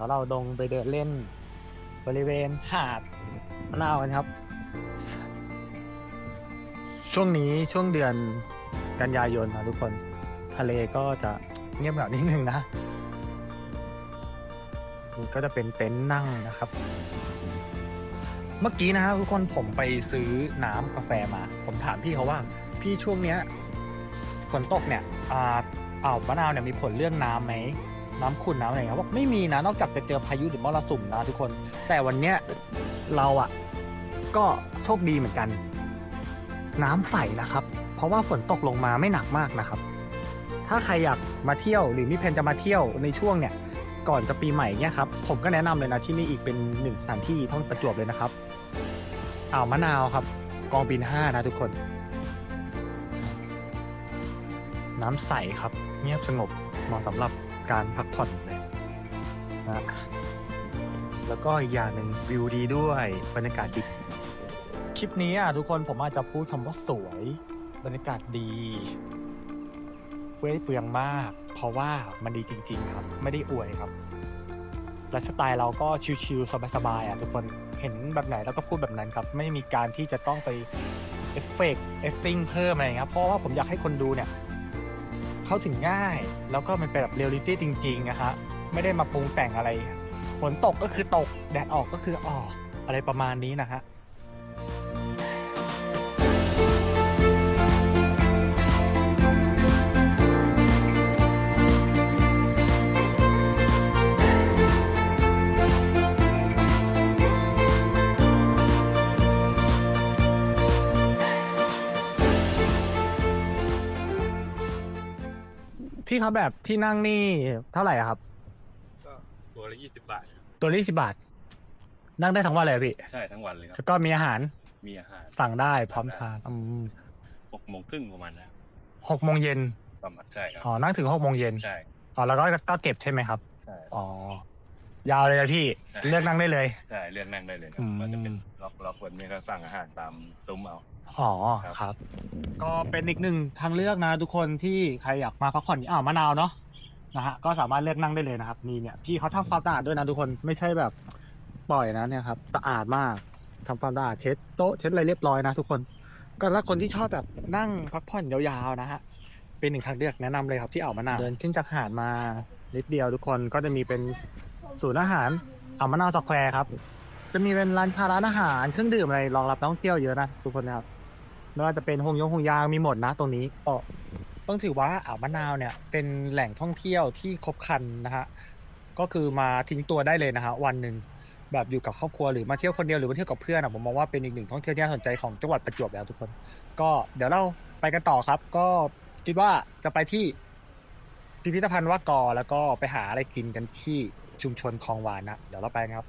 แล้วเราลงไปเดินเล่น บริเวณหาดมะนาวกันครับ ช่วงนี้ช่วงเดือนกันยายนนะทุกคน ทะเลก็จะเงียบเหงานิดนึงนะก็จะเป็นเต็นท์นั่งนะครับ เมื่อกี้นะครับทุกคนผมไปซื้อน้ำกาแฟมา ผมถามพี่เขาว่า พี่ช่วงเนี้ยฝนตกเนี่ยอ่าอ่าวมะนาวเนี่ยมีผลเรื่องน้ำไหม น้ำขุ่นน้ำอะไรเงี้ยบอกไม่มีนะนอกจากจะเจอพายุหรือมรสุมนะทุกคน แต่วันเนี้ยเราอะก็โชคดีเหมือนกัน น้ำใสนะครับ เพราะว่าฝนตกลงมาไม่หนักมากนะครับ ถ้าใครอยากมาเที่ยวหรือมีแผนจะมาเที่ยวในช่วงเนี่ยก่อนจะปีใหม่เนี่ยครับผมก็แนะนำเลยนะที่นี่อีกเป็นหนึ่งสถานที่ท่องประจวบเลยนะครับอ่าวมะนาวครับ กองบินห้านะทุกคน น้ำใสครับ เงียบสงบเหมาะสำหรับ การพักผ่อนเลยนะแล้วก็อีกอย่างหนึ่งวิวดีด้วยบรรยากาศดีคลิปนี้อะทุกคนผมอาจจะพูดคำว่าสวย บรรยากาศดีไม่ได้เปลืองมาก เพราะว่ามันดีจริง ๆ ครับ ไม่ได้อวยครับและสไตล์เราก็ชิลๆสบายๆอะทุกคนเห็นแบบไหนเราก็พูดแบบนั้นครับ ไม่มีการที่จะต้องไปเอฟเฟกต์เอฟติ้งเพิ่มอะไรครับเพราะว่าผมอยากให้คนดูเนี่ย เข้าถึงง่าย แล้วก็มันเป็นแบบเรียลลิตี้จริงๆนะฮะไม่ได้มาปรุงแต่งอะไรฝนตกก็คือตกแดดออกก็คือออกอะไรประมาณนี้นะฮะ พี่ครับแบบที่นั่งนี่เท่าไหร่อะครับ ก็ตัวละยี่สิบบาท ตัวนี้สิบาท นั่งได้ทั้งวันเลยอะพี่ ใช่ทั้งวันเลยครัแล้บ วก็มีอาหารมีอาหารสั่งได้พร้อมทานอืมหกโมงครึ่งประมาณนะหกโมงเย็นประมาณใช่ครับ อ๋อนั่งถึงหกโมงเย็นใช่ อ๋อแล้วก็ก็เก็บใช่ไหมครับ ใช่ อ๋อ ยาวเลยนะพี่ใช่ เลือกนั่งได้เลย ใช่เลือกนั่งได้เลยครัอืบมก็จะเป็นล็อกล็อกคนนี้ก็สั่งอาหารตามซุ้มเอา อ๋อครับครับ ก็เป็นอีกหนึ่งทางเลือกนะทุกคนที่ใครอยากมาพักผ่อนอ่าวมะนาวเนาะนะฮะก็สามารถเลือกนั่งได้เลยนะครับนี่เนี่ยพี่เขาทำความสะอาดด้วยนะทุกคนไม่ใช่แบบปล่อยนะเนี่ยครับสะอาดมากทำความสะอาดเช็ดโต๊ะเช็ดอะไรเรียบร้อยนะทุกคน ก็ถ้าคนที่ชอบแบบนั่งพักผ่อนยาวๆนะฮะเป็นหนึ่งทางเลือกแนะนำเลยครับที่อ่าวมะนาวเดินขึ้นจากหาดมานิดเดียวทุกคนก็จะมีเป็น ศูนย์อาหารอ่าวมะนาวสแควร์ครับ จะมีเป็นร้านค้าร้านอาหารเครื่องดื่มอะไรรองรับนักท่องเที่ยวเยอะนะทุกคนนะครับไม่ว่าจะเป็นหงยงหงยางมีหมดนะตรงนี้ก็ต้องถือว่าอ่าวมะนาวเนี่ยเป็นแหล่งท่องเที่ยวที่ครบครันนะฮะก็คือมาทิ้งตัวได้เลยนะฮะวันหนึ่งแบบอยู่กับครอบครัวหรือมาเที่ยวคนเดียวหรือมาเที่ยวกับเพื่อนอะผมมองว่าเป็นอีกหนึ่งท่องเที่ยวที่น่าสนใจของจังหวัดประจวบแล้วทุกคน ก็เดี๋ยวเราไปกันต่อครับ ก็คิดว่าจะไปที่พิพิธภัณฑ์ว่ากอแล้วก็ไปหาอะไรกินกันที่ ชุมชนคลองวานนะ เดี๋ยวเราไปครับ